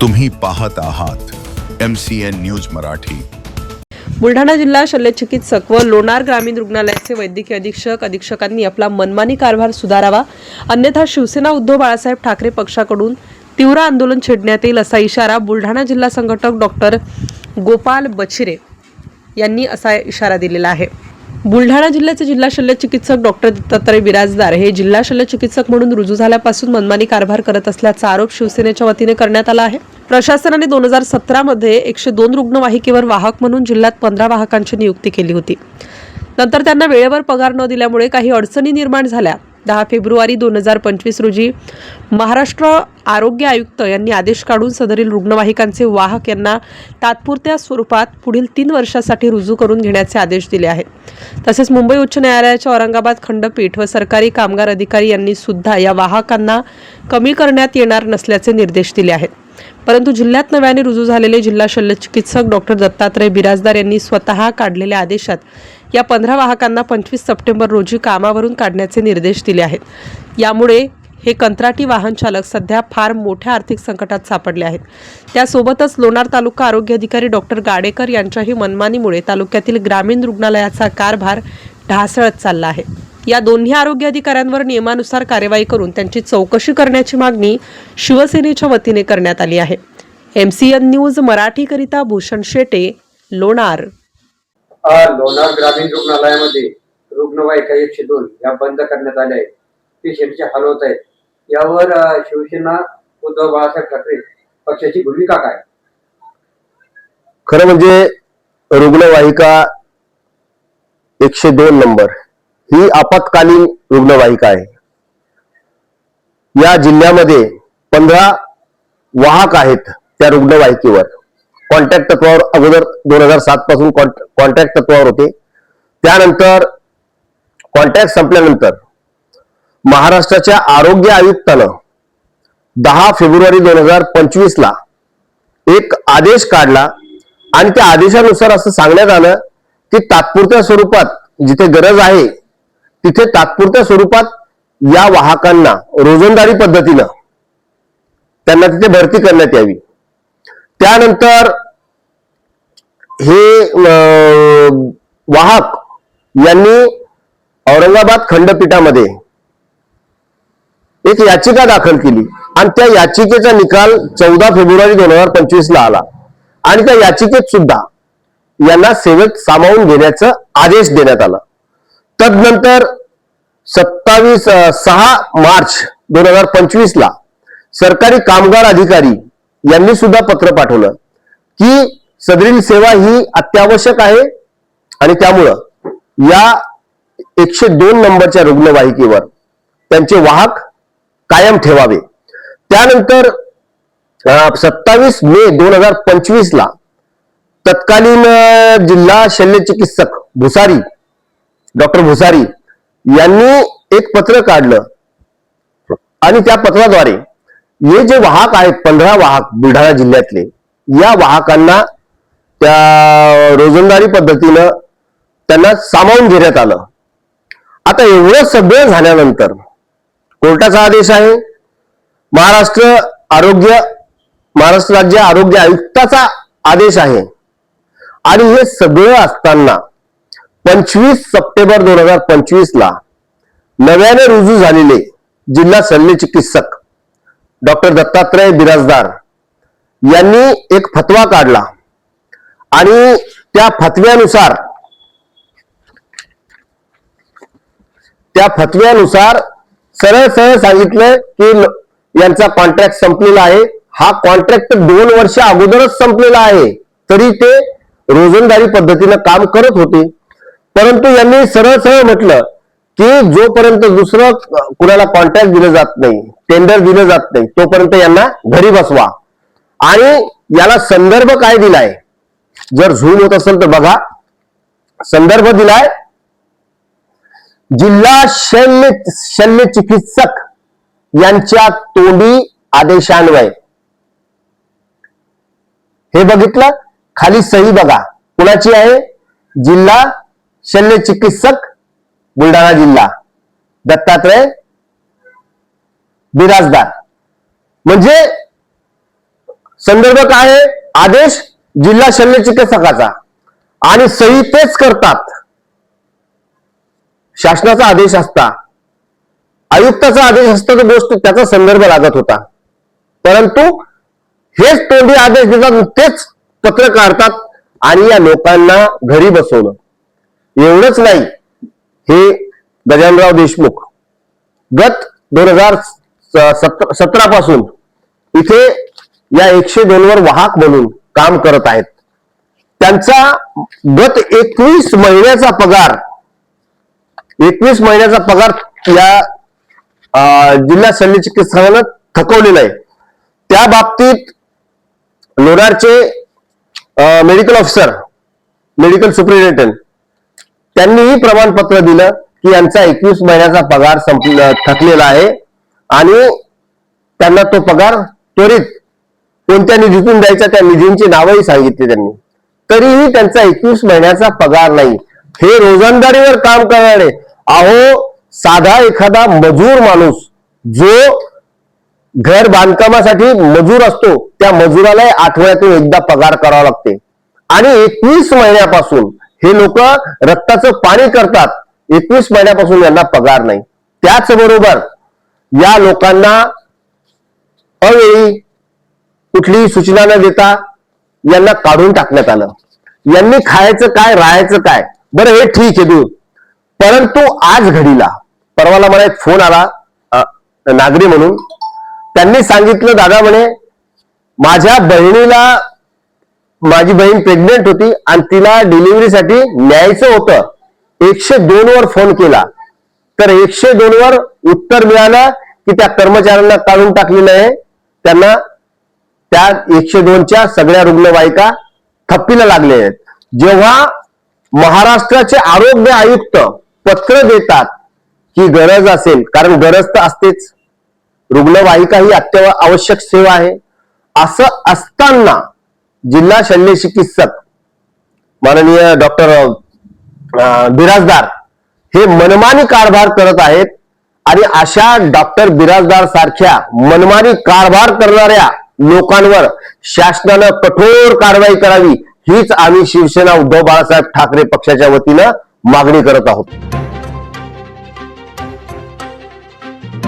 तुम्ही पाहत आहात M C N news Marathi. Buldhana जिल्हा शल्यचिकित्सक व लोणार ग्रामीण रुग्णालयाचे वैद्यकीय अधीक्षक अधीक्षकांनी आपला मनमानी कारभार सुधारावा. अन्यथा शिवसेना उद्धव बाळासाहेब ठाकरे पक्षाकडून तीव्र आंदोलन छेडण्यात येईल असा इशारा बुलढाणा जिल्हा संघटक डॉक्टर गोपाल बछिरे यांनी असा इशारा दिलेला आहे. बुलढाणा जिल्ह्याचे जिल्हा शल्य चिकित्सक डॉक्टर दत्तात्रय बिराजदार हे जिल्हा शल्य चिकित्सक म्हणून रुजू झाल्यापासून मनमानी कारभार करत असल्याचा आरोप शिवसेनेच्या वतीने करण्यात आला आहे. प्रशासनाने दोन हजार सतरामध्ये एकशे दोन रुग्णवाहिकेवर वाहक म्हणून जिल्ह्यात पंधरा वाहकांची नियुक्ती केली होती. नंतर त्यांना वेळेवर पगार न दिल्यामुळे काही अडचणी निर्माण झाल्या. दहा फेब्रुवारी दोन हजार पंचवीस रोजी महाराष्ट्र आरोग्य आयुक्त यांनी आदेश काढून सदरील रुग्णवाहिकांचे वाहक यांना तात्पुरत्या स्वरूपात पुढील तीन वर्षासाठी रुजू करून घेण्याचे आदेश दिले आहेत. तसेच मुंबई उच्च न्यायालयाच्या औरंगाबाद खंडपीठ व सरकारी कामगार अधिकारी यांनी सुद्धा या वाहकांना कमी करण्यात येणार नसल्याचे निर्देश दिले आहेत. परंतु जिल्ह्यात नव्याने रुजू झालेले जिल्हा शल्यचिकित्सक डॉक्टर दत्तात्रय बिराजदार यांनी स्वतः काढलेल्या आदेशात या पंधरा वाहकांना पंचवीस सप्टेंबर रोजी कामावरून काढण्याचे निर्देश दिले आहेत. यामुळे हे कंत्राटी वाहन चालक सध्या फार मोठ्या आर्थिक संकटात सापडले आहेत. त्यासोबतच लोणार तालुका आरोग्य अधिकारी डॉक्टर गाडेकर यांच्याही मनमानीमुळे तालुक्यातील ग्रामीण रुग्णालयाचा कारभार ढासळत चालला आहे. या दोन्ही आरोग्य अधिकाऱ्यांवर नियमानुसार कार्यवाही करून त्यांची चौकशी करण्याची मागणी शिवसेनेच्या वतीने करण्यात आली आहे. एम सी एन न्यूज मराठीकरिता भूषण शेटे लोणार. लोणार ग्रामीण रुग्णालयामध्ये रुग्णवाहिका एकशे दोन या बंद करण्यात आल्या आहेत. पेशंटचे हाल होत आहेत. यावर शिवसेना उद्धव बाळासाहेब ठाकरे पक्षाची भूमिका काय? खरं म्हणजे रुग्णवाहिका एकशे दोन नंबर ही आपत्कालीन रुग्णवाहिका आहे. या जिल्ह्यामध्ये पंधरा वाहक आहेत त्या रुग्णवाहिकेवर. कॉन्टॅक्ट तत्वावर अगोदर दोन हजार सात पासून कॉन्टॅक्ट तत्वावर होते. त्यानंतर कॉन्टॅक्ट संपल्यानंतर महाराष्ट्राच्या आरोग्य आयुक्तानं दहा फेब्रुवारी दोन हजार पंचवीस ला एक आदेश काढला आणि त्या आदेशानुसार असं सांगण्यात आलं की तात्पुरत्या स्वरूपात जिथे गरज आहे तिथे तात्पुरत्या स्वरूपात या वाहकांना रोजंदारी पद्धतीनं त्यांना तिथे भरती करण्यात यावी. त्यानंतर हे अं, वाहक यांनी औरंगाबाद खंडपीठामध्ये एक याचिका दाखल केली. आणि त्या याचिकेचा निकाल चौदा फेब्रुवारी दोन हजार पंचवीस ला आला. आणि त्या याचिकेत सुद्धा यांना सेवेत सामावून घेण्याचा आदेश देण्यात आला. तदनंतर सत्तावीस सहा मार्च दोन हजार पंचवीस ला सरकारी कामगार अधिकारी यांनी सुद्धा पत्र पाठवलं की सदरील सेवा ही अत्यावश्यक आहे आणि त्यामुळं या एकशे दोन नंबरच्या रुग्णवाहिकेवर त्यांचे वाहक कायम ठेवावे. त्यानंतर सत्तावीस मे दोन हजार पंचवीस ला तत्कालीन जिल्हा शल्य चिकित्सक भुसारी डॉक्टर भुसारी यांनी एक पत्र काढलं आणि त्या पत्राद्वारे हे जे वाहक आहेत पंधरा वाहक बुलढाणा जिल्ह्यातले या वाहकांना त्या रोजंदारी पद्धतीनं त्यांना सामावून घेण्यात आलं. आता एवढं सगळं झाल्यानंतर कोर्टाचा आदेश आहे. महाराष्ट्र आरोग्य महाराष्ट्र राज्य आरोग्य आयुक्ताचा आदेश आहे. आणि हे सगळं असताना पंचवीस सप्टेंबर दोन हजार पंचवीस ला नव्याने रुजू झालेले जिल्हा शल्य चिकित्सक डॉक्टर दत्तात्रय बिराजदार यांनी एक फतवा काढला. आणि त्या फतव्यानुसार त्या फतव्यानुसार सरळ सरळ सांगितलं की यांचा कॉन्ट्रॅक्ट संपलेला आहे. हा कॉन्ट्रॅक्ट दोन वर्ष अगोदरच संपलेला आहे. तरी ते रोजंदारी पद्धतीनं काम करत होते. परंतु यांनी सरळ सरळ म्हटलं की जोपर्यंत दुसरं कुणाला कॉन्ट्रॅक्ट दिलं जात नाही टेंडर दिलं जात नाही तोपर्यंत यांना घरी बसवा. आणि याला संदर्भ काय दिलाय? जर झूम होत असेल तर बघा. संदर्भ दिलाय जिल्हा शल्य शल्य चिकित्सक यांच्या तोंडी आदेशान्वये. हे बघितलं? खाली सही बघा. कुणाची आहे? जिल्हा शल्य चिकित्सक बुलढाणा जिल्हा. दत्तात्रय बिराजदार. म्हणजे संदर्भ काय आहे? आदेश जिल्हा शल्य चिकित्सकाचा. आणि सही तेच करतात. शासनाचा आदेश असता. आयुक्ताचा आदेश असता तर गोष्ट त्याचा संदर्भ लागत होता. परंतु हेच तोंडी आदेश देतात तेच पत्र काढतात आणि या लोकांना घरी बसवलं एवढंच नाही. हे गजानराव देशमुख गत दोन हजार सतरा पासून इथे या एकशे दोन वर वाहक म्हणून काम करत आहेत. त्यांचा गत एकवीस महिन्याचा पगार एकवीस महिन्याचा पगार या जिल्हा शल्य चिकित्सकानं थकवलेला आहे. त्या बाबतीत लोणारचे मेडिकल ऑफिसर मेडिकल सुप्रिटेंडंट त्यांनीही प्रमाणपत्र दिलं की यांचा एकवीस महिन्याचा पगार संपला थकलेला आहे. आणि त्यांना तो पगार त्वरित कोणत्या निधीतून द्यायचा त्या निधींची नावही सांगितली त्यांनी. तरीही त्यांचा एकवीस महिन्याचा पगार नाही. हे रोजंदारीवर काम करणारे अहो साधा एखादा मजूर माणूस जो घर बांधकामासाठी मजूर असतो त्या मजुराला आठवड्यातून एकदा पगार करावा लागते. आणि एकवीस महिन्यापासून हे लोक रक्ताचं पाणी करतात. एकवीस महिन्यापासून यांना पगार नाही. त्याचबरोबर या लोकांना अवेळी कुठलीही सूचना न देता यांना काढून टाकण्यात आलं. यांनी खायचं काय राहायचं काय? बरं हे ठीक आहे दूध परंतु आज घडीला परवाला मला एक फोन आला नागरी म्हणून. त्यांनी सांगितलं दादा म्हणे माझ्या बहिणीला माझी बहीण प्रेग्नेंट होती आणि तिला डिलिव्हरीसाठी न्यायचं होतं. एकशे दोन वर फोन केला. तर एकशे दोन वर उत्तर मिळालं की त्या कर्मचाऱ्यांना काढून टाकलेलं आहे. त्यांना त्या एकशे दोनच्या सगळ्या रुग्णवाहिका थप्पीला लागले आहेत. जेव्हा महाराष्ट्राचे आरोग्य आयुक्त पत्र देतात की गरज असेल कारण गरज तर असतेच. रुग्णवाहिका ही अत्यावश्यक सेवा आहे. असं असताना जिल्हा शल्य चिकित्सक माननीय डॉक्टर बिराजदार हे मनमानी कारभार करत आहेत आणि अशा डॉक्टर बिराजदार सारख्या मनमानी कारभार करणाऱ्या लोकांवर शासनानं कठोर कारवाई करावी हीच आम्ही शिवसेना उद्धव बाळासाहेब ठाकरे पक्षाच्या वतीनं मागणी करत आहोत.